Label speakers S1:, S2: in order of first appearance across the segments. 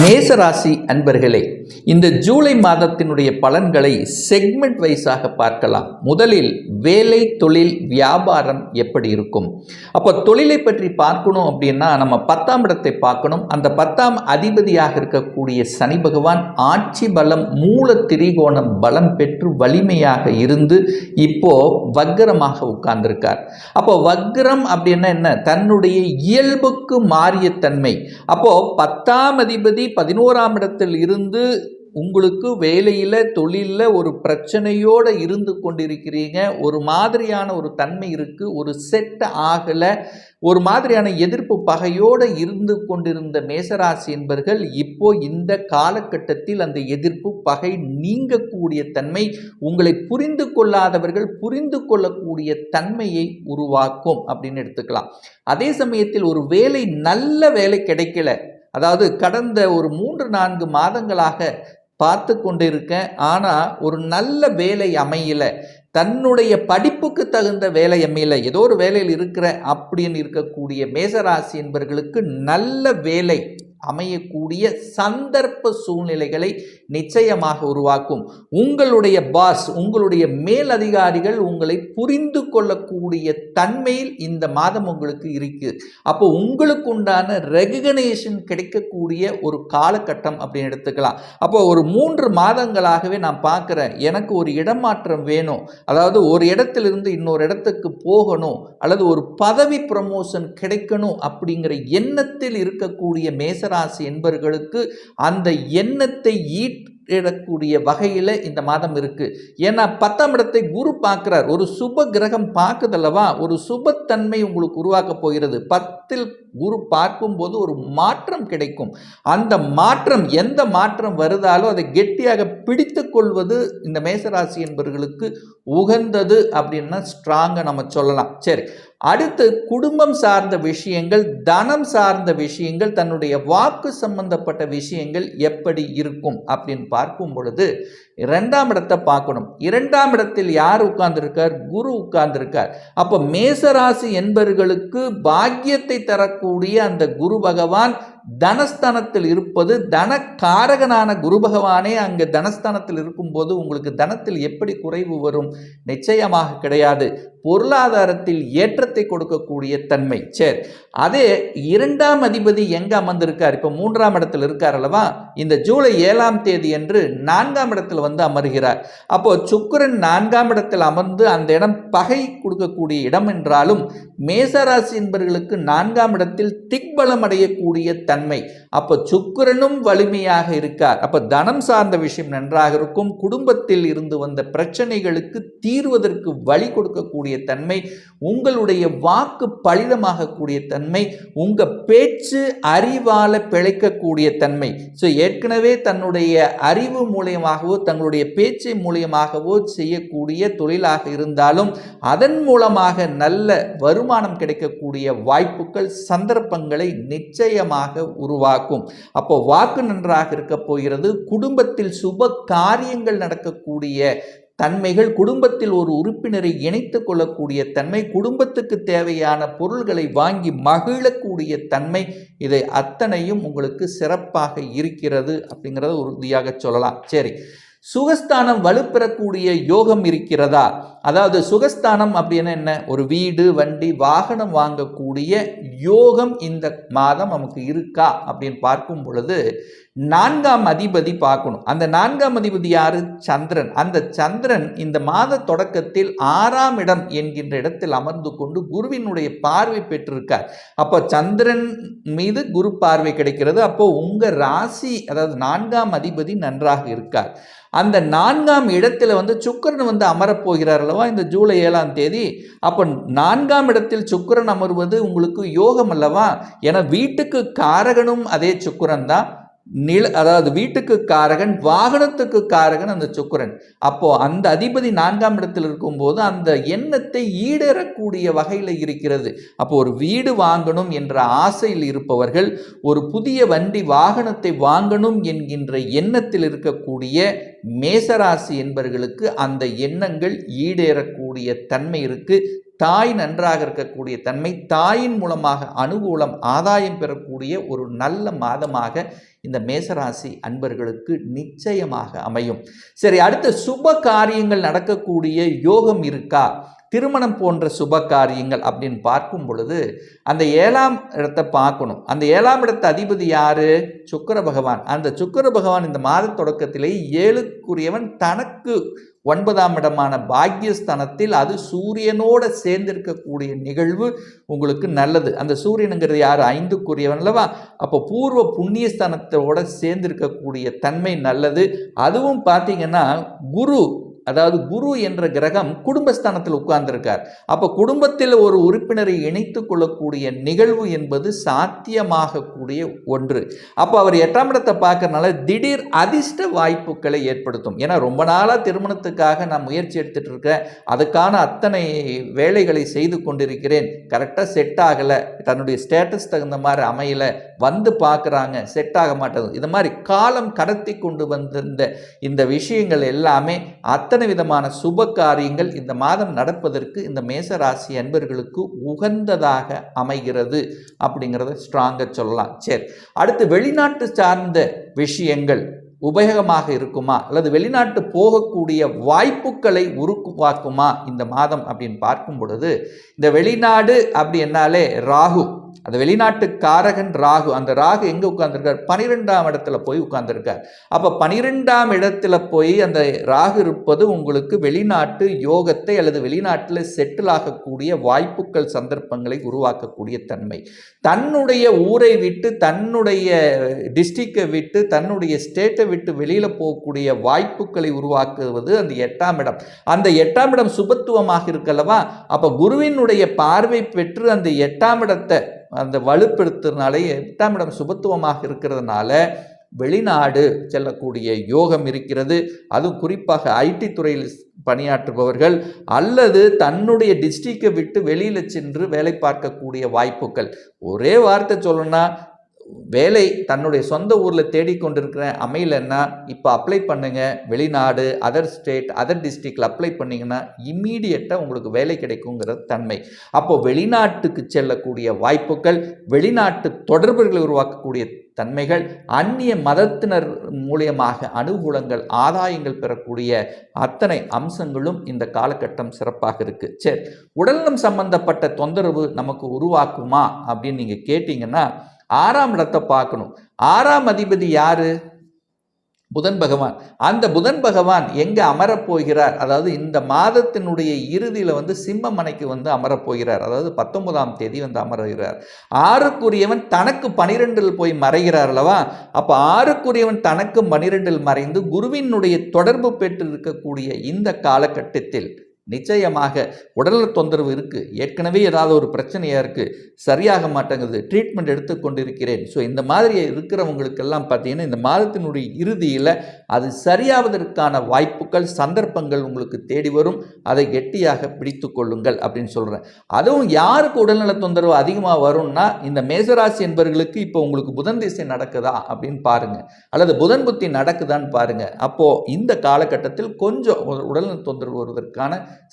S1: மேசராசி அன்பர்களே இந்த ஜூலை மாதத்தினுடைய பலன்களை செக்மெண்ட் வைஸாக பார்க்கலாம். முதலில் வேலை தொழில் வியாபாரம் எப்படி இருக்கும்? அப்போ தொழிலை பற்றி பார்க்கணும் அப்படின்னா நம்ம பத்தாம் இடத்தை பார்க்கணும். அந்த பத்தாம் அதிபதியாக இருக்கக்கூடிய சனி பகவான் ஆட்சி பலம் மூல திரிகோணம் பலம் பெற்று வலிமையாக இருந்து இப்போ வக்கரமாக உட்கார்ந்திருக்கார். அப்போ வக்கரம் அப்படின்னா என்ன? தன்னுடைய இயல்புக்கு மாறிய தன்மை. அப்போ பத்தாம் அதிபதி பதினோராம் இடத்தில் இருந்து உங்களுக்கு வேலையில் தொழிலில் ஒரு பிரச்சனையோடு இருந்து கொண்டிருக்கிறீங்க. ஒரு மாதிரியான ஒரு தன்மை இருக்குது ஒரு செட் ஆகலை. ஒரு மாதிரியான எதிர்ப்பு பகையோடு இருந்து கொண்டிருந்த மேசராசி என்பர்கள் இப்போ இந்த காலகட்டத்தில் அந்த எதிர்ப்பு பகை நீங்கக்கூடிய தன்மை உங்களை புரிந்து கொள்ளாதவர்கள் புரிந்து கொள்ளக்கூடிய தன்மையை உருவாக்கும் அப்படின்னு எடுத்துக்கலாம். அதே சமயத்தில் ஒரு வேலை நல்ல வேலை கிடைக்கல. அதாவது கடந்த ஒரு மூன்று நான்கு மாதங்களாக பார்த்து கொண்டிருக்கேன். ஆனால் ஒரு நல்ல வேலை அமையல. தன்னுடைய படிப்புக்கு தகுந்த வேலை அமையல. ஏதோ ஒரு வேலையில் இருக்கிற அப்படின்னு இருக்கக்கூடிய மேசராசி என்பவர்களுக்கு நல்ல வேலை. அமையக்கூடிய சந்தர்ப்ப சூழ்நிலைகளை நிச்சயமாக உருவாக்கும். உங்களுடைய பாஸ் உங்களுடைய மேலதிகாரிகள் உங்களை புரிந்து கொள்ளக்கூடிய தன்மையில் இந்த மாதம் உங்களுக்கு இருக்கு. அப்போ உங்களுக்கு உண்டான ரெகக்னேஷன் கிடைக்கக்கூடிய ஒரு காலகட்டம் அப்படின்னு எடுத்துக்கலாம். அப்போ ஒரு மூன்று மாதங்களாகவே நான் பார்க்குறேன். எனக்கு ஒரு இடமாற்றம் வேணும். அதாவது ஒரு இடத்திலிருந்து இன்னொரு இடத்துக்கு போகணும். அல்லது ஒரு பதவி ப்ரமோஷன் கிடைக்கணும் அப்படிங்கிற எண்ணத்தில் இருக்கக்கூடிய ராசி என்பவர்களுக்கு அந்த எண்ணத்தை ஈட்டிடக்கூடிய வகையில் இந்த மாதம் இருக்குது ஏன்னா பத்தாம் இடத்தை குரு பார்க்குறார். ஒரு சுப கிரகம் பார்க்குதல்லவா ஒரு சுபத்தன்மை உங்களுக்கு உருவாக்க போகிறது. பத்தில் குரு பார்க்கும்போது ஒரு மாற்றம் கிடைக்கும். அந்த மாற்றம் எந்த மாற்றம் வருதாலோ அதை கெட்டியாக பிடித்து கொள்வது இந்த மேசராசி என்பவர்களுக்கு உகந்தது அப்படின்னா ஸ்ட்ராங்காக நம்ம சொல்லலாம். சரி. அடுத்து குடும்பம் சார்ந்த விஷயங்கள் தனம் சார்ந்த விஷயங்கள் தன்னுடைய வாக்கு சம்பந்தப்பட்ட விஷயங்கள் எப்படி இருக்கும் அப்படின்னு பார்க்கும் பொழுது இரண்டாம் இடத்தை பார்க்கணும். இரண்டாம் இடத்தில் யார் உட்கார்ந்துருக்கார்? குரு உட்கார்ந்துருக்கார். அப்போ மேசராசி என்பவர்களுக்கு பாக்கியத்தை தரக்கூடிய அந்த குரு பகவான் தனஸ்தானத்தில் இருப்பது தனக்காரகனான குரு பகவானே அங்கே தனஸ்தானத்தில் இருக்கும்போது உங்களுக்கு தனத்தில் எப்படி குறைவு வரும்? நிச்சயமாக கிடையாது. பொருளாதாரத்தில் ஏற்றத்தை கொடுக்கக்கூடிய தன்மை. சரி அதே இரண்டாம் அதிபதி எங்கே அமர்ந்திருக்கார்? இப்போ மூன்றாம் இடத்தில் இருக்கார் அல்லவா? இந்த ஜூலை ஏழாம் தேதி என்று நான்காம் இடத்தில் வந்து அமர்கிறார். அப்போ சுக்கரன் நான்காம் இடத்தில் அமர்ந்து அந்த இடம் பகை கொடுக்கக்கூடிய இடம் என்றாலும் மேசராசி என்பவர்களுக்கு நான்காம் இடத்தில் திக்பலம் அடையக்கூடிய தன்மை. அப்போ சுக்கரனும் வலிமையாக இருக்கார். அப்போ தனம் சார்ந்த விஷயம் நன்றாக இருக்கும். குடும்பத்தில் இருந்து வந்த பிரச்சனைகளுக்கு தீர்வதற்கு வழி கொடுக்கக்கூடிய தன்மை உங்களுடைய வாக்கு பலிதமாகக்கூடிய தன்மை உங்க பேச்சு அறிவால் பிழைக்கக்கூடிய தன்மை. ஸோ ஏற்கனவே தன்னுடைய அறிவு மூலியமாகவோ தங்களுடைய பேச்சு மூலியமாகவோ செய்யக்கூடிய தொழிலாக இருந்தாலும் அதன் மூலமாக நல்ல வருமானம் கிடைக்கக்கூடிய வாய்ப்புகள் சந்தர்ப்பங்களை நிச்சயமாக உருவாக்கும். அப்போ வாக்கு நன்றாக இருக்க போகிறது. குடும்பத்தில் சுப காரியங்கள் நடக்கக்கூடிய தன்மைகள் குடும்பத்தில் ஒரு உறுப்பினரை இணைத்து கொள்ளக்கூடிய தன்மை குடும்பத்துக்கு தேவையான பொருள்களை வாங்கி மகிழக்கூடிய தன்மை இதை அத்தனையும் உங்களுக்கு சிறப்பாக இருக்கிறது அப்படிங்கிறத உறுதியாக சொல்லலாம். சரி. சுகஸ்தானம் வலுப்பெறக்கூடிய யோகம் இருக்கிறதா? அதாவது சுகஸ்தானம் அப்படின்னு என்ன? ஒரு வீடு வண்டி வாகனம் வாங்கக்கூடிய யோகம் இந்த மாதம் நமக்கு இருக்கா அப்படின்னு பார்க்கும் பொழுது நான்காம் அதிபதி பார்க்கணும். அந்த நான்காம் அதிபதி யாரு? சந்திரன். அந்த சந்திரன் இந்த மாத தொடக்கத்தில் ஆறாம் இடம் என்கின்ற இடத்தில் அமர்ந்து கொண்டு குருவினுடைய பார்வை பெற்றிருக்கார். அப்போ சந்திரன் மீது குரு பார்வை கிடைக்கிறது. அப்போ உங்க ராசி அதாவது நான்காம் அதிபதி நன்றாக இருக்கார். அந்த நான்காம் இடத்துல வந்து சுக்கரன் வந்து அமரப்போகிறார்கள் அல்லவா? இந்த ஜூலை ஏழாம் தேதி. அப்போ நான்காம் இடத்தில் சுக்கரன் அமர்வது உங்களுக்கு யோகம் அல்லவா? ஏன்னா வீட்டுக்கு காரகனும் அதே சுக்கரன் தான். நில அதாவது வீட்டுக்கு காரகன் வாகனத்துக்கு காரகன் அந்த சுக்கரன். அப்போ அந்த அதிபதி நான்காம் இடத்தில் இருக்கும்போது அந்த எண்ணத்தை ஈடேறக்கூடிய வகையில் இருக்கிறது. அப்போ ஒரு வீடு வாங்கணும் என்ற ஆசையில் இருப்பவர்கள் ஒரு புதிய வண்டி வாகனத்தை வாங்கணும் என்கின்ற எண்ணத்தில் இருக்கக்கூடிய மேசராசி என்பவர்களுக்கு அந்த எண்ணங்கள் ஈடேறக்கூடிய தன்மை இருக்கு. தாய் நன்றாக இருக்கக்கூடிய தன்மை தாயின் மூலமாக அனுகூலம் ஆதாயம் பெறக்கூடிய ஒரு நல்ல மாதமாக இந்த மேசராசி அன்பர்களுக்கு நிச்சயமாக அமையும். சரி அடுத்த சுப காரியங்கள் நடக்கக்கூடிய யோகம் இருக்கா? திருமணம் போன்ற சுப காரியங்கள் அப்படின்னு பார்க்கும் பொழுது அந்த ஏழாம் இடத்தை பார்க்கணும். அந்த ஏழாம் இடத்த அதிபதி யாரு? சுக்கர பகவான். அந்த சுக்கர பகவான் இந்த மாத தொடக்கத்திலே ஏழுக்குரியவன். தனக்கு ஒன்பதாம் இடமான பாக்யஸ்தானத்தில் அது சூரியனோட சேர்ந்திருக்கக்கூடிய நிகழ்வு உங்களுக்கு நல்லது. அந்த சூரியனுங்கிறது யார்? ஐந்துக்குரியவன் அல்லவா? அப்போ பூர்வ புண்ணியஸ்தானத்தோட சேர்ந்திருக்கக்கூடிய தன்மை நல்லது. அதுவும் பார்த்தீங்கன்னா குரு அதாவது குரு என்ற கிரகம் குடும்பஸ்தானத்தில் உட்கார்ந்திருக்கார். அப்போ குடும்பத்தில் ஒரு உறுப்பினரை இணைத்து கொள்ளக்கூடிய நிகழ்வு என்பது சாத்தியமாகக்கூடிய ஒன்று. அப்போ அவர் எட்டாம் இடத்தை பார்க்கறனால திடீர் அதிர்ஷ்ட வாய்ப்புகளை ஏற்படுத்தும். ஏன்னா ரொம்ப நாளாக திருமணத்துக்காக நான் முயற்சி எடுத்துகிட்டு இருக்கேன். அதுக்கான அத்தனை வேலைகளை செய்து கொண்டிருக்கிறேன். கரெக்டாக செட் ஆகலை. தன்னுடைய ஸ்டேட்டஸ் தகுந்த மாதிரி அமையலை. வந்து பார்க்குறாங்க. செட் ஆக மாட்டேங்குது. இது மாதிரி காலம் கடத்தி கொண்டு வந்திருந்த இந்த விஷயங்கள் எல்லாமே அத்தனை விதமான சுப காரியங்கள் இந்த மாதம் நடப்பதற்கு இந்த மேச ராசி அன்பர்களுக்கு உகந்ததாக அமைகிறது அப்படிங்கிறத ஸ்ட்ராங்காக சொல்லலாம். சரி அடுத்து வெளிநாட்டு சார்ந்த விஷயங்கள் உபயோகமாக இருக்குமா? அல்லது வெளிநாட்டு போகக்கூடிய வாய்ப்புகளை உருவாக்குமா இந்த மாதம் அப்படின்னு பார்க்கும் பொழுது இந்த வெளிநாடு அப்படி என்னாலே ராகு. அந்த வெளிநாட்டு காரகன் ராகு அந்த ராகு எங்கே உட்கார்ந்துருக்கார்? பனிரெண்டாம் இடத்துல போய் உட்கார்ந்துருக்கார். அப்போ பனிரெண்டாம் இடத்துல போய் அந்த ராகு இருப்பது உங்களுக்கு வெளிநாட்டு யோகத்தை அல்லது வெளிநாட்டில் செட்டில் ஆகக்கூடிய வாய்ப்புகள் சந்தர்ப்பங்களை உருவாக்கக்கூடிய தன்மை. தன்னுடைய ஊரை விட்டு தன்னுடைய டிஸ்ட்ரிக்டை விட்டு தன்னுடைய ஸ்டேட்டை விட்டு வெளியில் போகக்கூடிய வாய்ப்புகளை உருவாக்குவது அந்த எட்டாம் இடம். அந்த எட்டாம் இடம் சுபத்துவமாக இருக்கல்லவா அப்போ குருவினுடைய பார்வை பெற்று அந்த எட்டாம் இடத்தை அந்த வலுப்படுத்துறதுனாலே எட்டாம் இடம் சுபத்துவமாக இருக்கிறதுனால வெளிநாடு செல்லக்கூடிய யோகம் இருக்கிறது. அதுவும் குறிப்பாக ஐடி துறையில் பணியாற்றுபவர்கள் அல்லது தன்னுடைய டிஸ்ட்ரிக்டை விட்டு வெளியில் சென்று வேலை பார்க்கக்கூடிய வாய்ப்புகள். ஒரே வார்த்தை சொல்லணும்னா வேலை தன்னுடைய சொந்த ஊரில் தேடிக்கொண்டிருக்கிற அமையலைன்னா இப்போ அப்ளை பண்ணுங்கள் வெளிநாடு அதர் ஸ்டேட் அதர் டிஸ்ட்ரிக்டில் அப்ளை பண்ணிங்கன்னா இம்மீடியட்டாக உங்களுக்கு வேலை கிடைக்குங்கிற தன்மை. அப்போது வெளிநாட்டுக்கு செல்லக்கூடிய வாய்ப்புகள் வெளிநாட்டு தொடர்புகளை உருவாக்கக்கூடிய தன்மைகள் அந்நிய மதத்தினர் மூலியமாக அனுகூலங்கள் ஆதாயங்கள் பெறக்கூடிய அத்தனை அம்சங்களும் இந்த காலகட்டம் சிறப்பாக இருக்கு. சரி உடல்நலம் சம்பந்தப்பட்ட தொந்தரவு நமக்கு உருவாக்குமா அப்படின்னு நீங்கள் கேட்டிங்கன்னா ஆறாம் இடத்தை பார்க்கணும். ஆறாம் அதிபதி யாரு? புதன் பகவான். அந்த புதன் பகவான் எங்கே அமரப்போகிறார் அதாவது இந்த மாதத்தினுடைய இறுதியில் வந்து சிம்மமனைக்கு வந்து அமரப்போகிறார் அதாவது பத்தொன்பதாம் தேதி வந்து அமர்கிறார். ஆறுக்குரியவன் தனக்கு பனிரெண்டில் போய் மறைகிறார் அல்லவா? அப்போ ஆறுக்குரியவன் தனக்கு பனிரெண்டில் மறைந்து குருவினுடைய தொடர்பு பெற்று இருக்கக்கூடிய இந்த காலகட்டத்தில் நிச்சயமாக உடல் தொந்தரவு இருக்குது ஏற்கனவே ஏதாவது ஒரு பிரச்சனையாக இருக்குது சரியாக மாட்டேங்குது. ட்ரீட்மெண்ட் எடுத்துக்கொண்டிருக்கிறேன். ஸோ இந்த மாதிரி இருக்கிறவங்களுக்கெல்லாம் பார்த்தீங்கன்னா இந்த மாதத்தினுடைய இறுதியில் அது சரியாவதற்கான வாய்ப்புகள் சந்தர்ப்பங்கள் உங்களுக்கு தேடி வரும். அதை கெட்டியாக பிடித்து கொள்ளுங்கள் அப்படின்னு சொல்கிறேன் அதுவும் யாருக்கு உடல்நல தொந்தரவு அதிகமாக வரும்னா இந்த மேசராசி என்பவர்களுக்கு இப்போ உங்களுக்கு புதன் திசை நடக்குதா அப்படின்னு பாருங்கள் அல்லது புதன் புத்தி நடக்குதான்னு பாருங்கள் அப்போது இந்த காலகட்டத்தில் கொஞ்சம் உடல்நல தொந்தரவு வருவதற்கான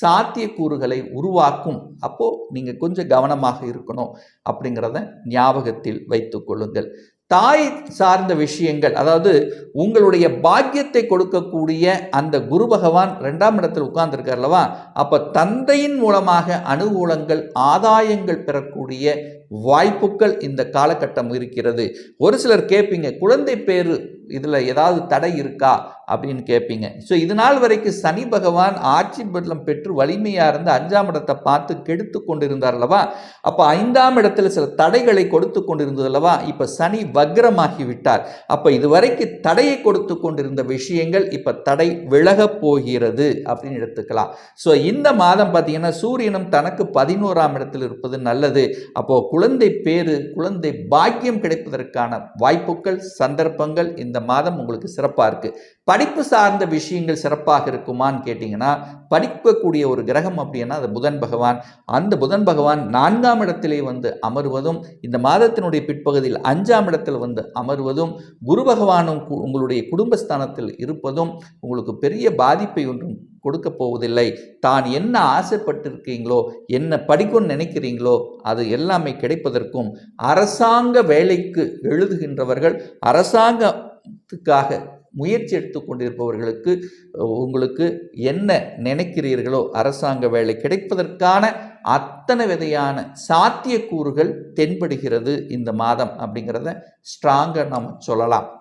S1: சாத்தியக்கூறுகளை உருவாக்கும். அப்போது நீங்கள் கொஞ்சம் கவனமாக இருக்கணும் அப்படிங்கிறத ஞாபகத்தில் வைத்துக்கொள்ளுங்கள் தாய் சார்ந்த விஷயங்கள் அதாவது உங்களுடைய பாக்கியத்தை கொடுக்கக்கூடிய அந்த குரு பகவான் ரெண்டாம் இடத்தில் உட்கார்ந்துருக்கார்லவா அப்போ தந்தையின் மூலமாக அனுகூலங்கள் ஆதாயங்கள் பெறக்கூடிய வாய்ப்புகள் இந்த காலகட்டம் இருக்கிறது. ஒரு சிலர் கேட்பீங்க குழந்தை பேரு இதில் ஏதாவது தடை இருக்கா அப்படின்னு கேட்பீங்க ஸோ இது நாள் வரைக்கும் சனி பகவான் ஆட்சி பலம் பெற்று வலிமையாக இருந்து அஞ்சாம் இடத்தை பார்த்து கெடுத்து கொண்டிருந்தார் அல்லவா? அப்போ ஐந்தாம் இடத்துல சில தடைகளை கொடுத்து கொண்டிருந்தது அல்லவா? இப்போ சனி வக்ரமாகி விட்டார். அப்போ இதுவரைக்கும் தடையை கொடுத்து கொண்டிருந்த விஷயங்கள் இப்போ தடை விலகப் போகிறது அப்படின்னு எடுத்துக்கலாம். ஸோ இந்த மாதம் பார்த்தீங்கன்னா சூரியனும் தனக்கு பதினோராம் இடத்தில் இருப்பது நல்லது. அப்போது குழந்தை பேரு குழந்தை பாக்கியம் கிடைப்பதற்கான வாய்ப்புகள் சந்தர்ப்பங்கள் இந்த மாதம் உங்களுக்கு சிறப்பாக இருக்குது படிப்பு சார்ந்த விஷயங்கள் சிறப்பாக இருக்குமான்னு கேட்டிங்கன்னா படிக்கக்கூடிய ஒரு கிரகம் அப்படின்னா அது புதன் பகவான். அந்த புதன் பகவான் நான்காம் இடத்திலே வந்து அமர்வதும் இந்த மாதத்தினுடைய பிற்பகுதியில் அஞ்சாம் இடத்தில் வந்து அமர்வதும் குரு பகவானும் கு- உங்களுடைய குடும்பஸ்தானத்தில் இருப்பதும் உங்களுக்கு பெரிய பாதிப்பை ஒன்றும் கொடுக்க போவதில்லை. தான் என்ன ஆசைப்பட்டிருக்கீங்களோ என்ன படிக்கணும்னு நினைக்கிறீங்களோ அது எல்லாமே கிடைப்பதற்கும் அரசாங்க வேலைக்கு எழுதுகின்றவர்கள் அரசாங்க அரசாங்கத்துக்காக முயற்சி எடுத்து கொண்டிருப்பவர்களுக்கு உங்களுக்கு என்ன நினைக்கிறீர்களோ அரசாங்க வேலை கிடைப்பதற்கான அத்தனை விதையான சாத்தியக்கூறுகள் தென்படுகிறது இந்த மாதம் அப்படிங்கிறத ஸ்ட்ராங்காக நாம் சொல்லலாம்.